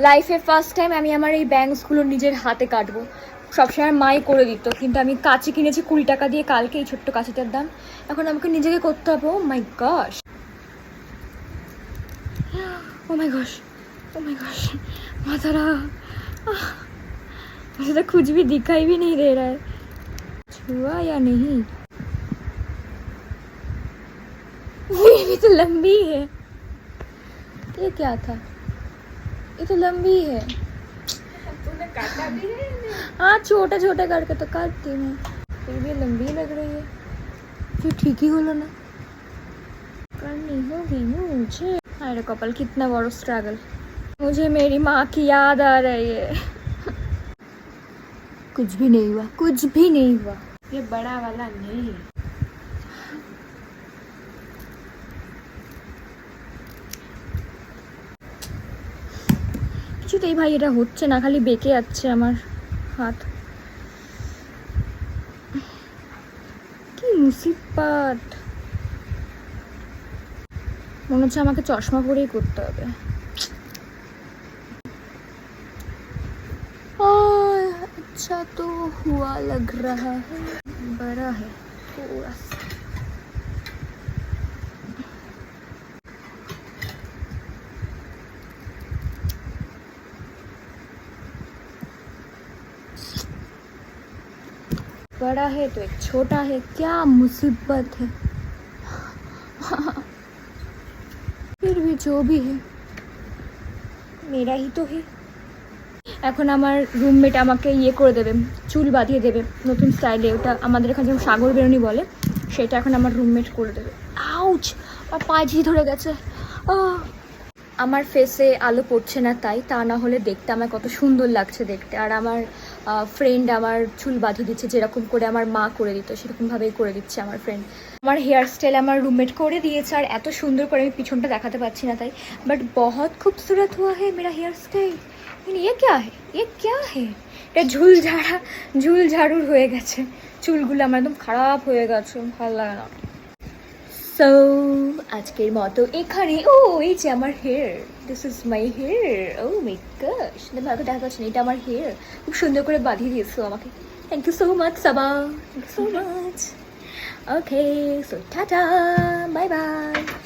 লাইফে first time আমি আমার এই ব্যাংকসগুলো নিজের হাতে কাটবো সবসময় মাই করে দিত কিন্তু আমি কাঁচি কিনেছি কুড়ি টাকা দিয়ে কালকে এই ছোট্ট কাঁচিটার দাম এখন আমাকে নিজেকে করতে হবে ও মাই গশ ও মাই গশ ও মাই গশ मातारा मुझे तो कुछ भी दिखाई भी नहीं दे रहा है छुआ या नहीं ये भी तो लंबी है ये क्या था ये तो लंबी है। तूने काटा भी है हाँ छोटा छोटा करके तो काटती मैं फिर भी लंबी लग रही है। फिर ठीक ही होलो ना। करनी होगी मुझे। अरे कपल कितना बड़ा स्ट्रगल मुझे मेरी माँ की याद आ रही है। कुछ भी नहीं हुआ कुछ भी नहीं हुआ। ये बड़ा वाला नहीं है। কিছুতেই ভাই এটা হচ্ছে না খালি বেঁকে যাচ্ছে আমার হাত কি মুসিবত মনে হচ্ছে আমাকে চশমা পরেই করতে হবে और अच्छा तो हुआ लग रहा है बड़ा है थोड़ा सा बड़ा है तो एक छोटा है क्या मुसीबत है फिर भी जो भी है मेरा ही तो है এখন আমার রুমমেট আমাকে ইয়ে করে দেবে চুল বাঁধিয়ে দেবে নতুন স্টাইলে ওটা আমাদের এখানে যেমন সাগর বেরোনি বলে সেটা এখন আমার রুমমেট করে দেবে আউচ আর পায়ে ধরে গেছে আহ! আমার ফেসে আলো পড়ছে না তাই, তা না হলে দেখতে আমার কত সুন্দর লাগছে দেখতে। আর আমার ফ্রেন্ড আমার চুল বাঁধিয়ে দিচ্ছে, যেরকম করে আমার মা করে দিত, সেরকমভাবেই করে দিচ্ছে আমার ফ্রেন্ড আমার হেয়ার স্টাইল আমার রুমমেট করে দিয়েছে, আর এত সুন্দর করে আমি পিছনটা দেখাতে পারছি না তাই। বাট বহুত খুবসুরত হওয়া হে মেরা হেয়ার মানে স্টাইল ইয়ে কে হে? ইয়ে কে হে? এটা ঝুল ঝাড়া, ঝুল ঝাড়ুর হয়ে গেছে। চুলগুলো আমার একদম খারাপ হয়ে গেছে, ভালো লাগে না। সো আজকের মতো এখানে, ও, এই যে আমার hair this is my hair O make সুন্দর ভালো দেখা যাচ্ছে এটা আমার হেয়ার খুব সুন্দর করে বাঁধিয়ে দিয়েছ আমাকে। Thank you so much Saba thank you so much okay so tata bye bye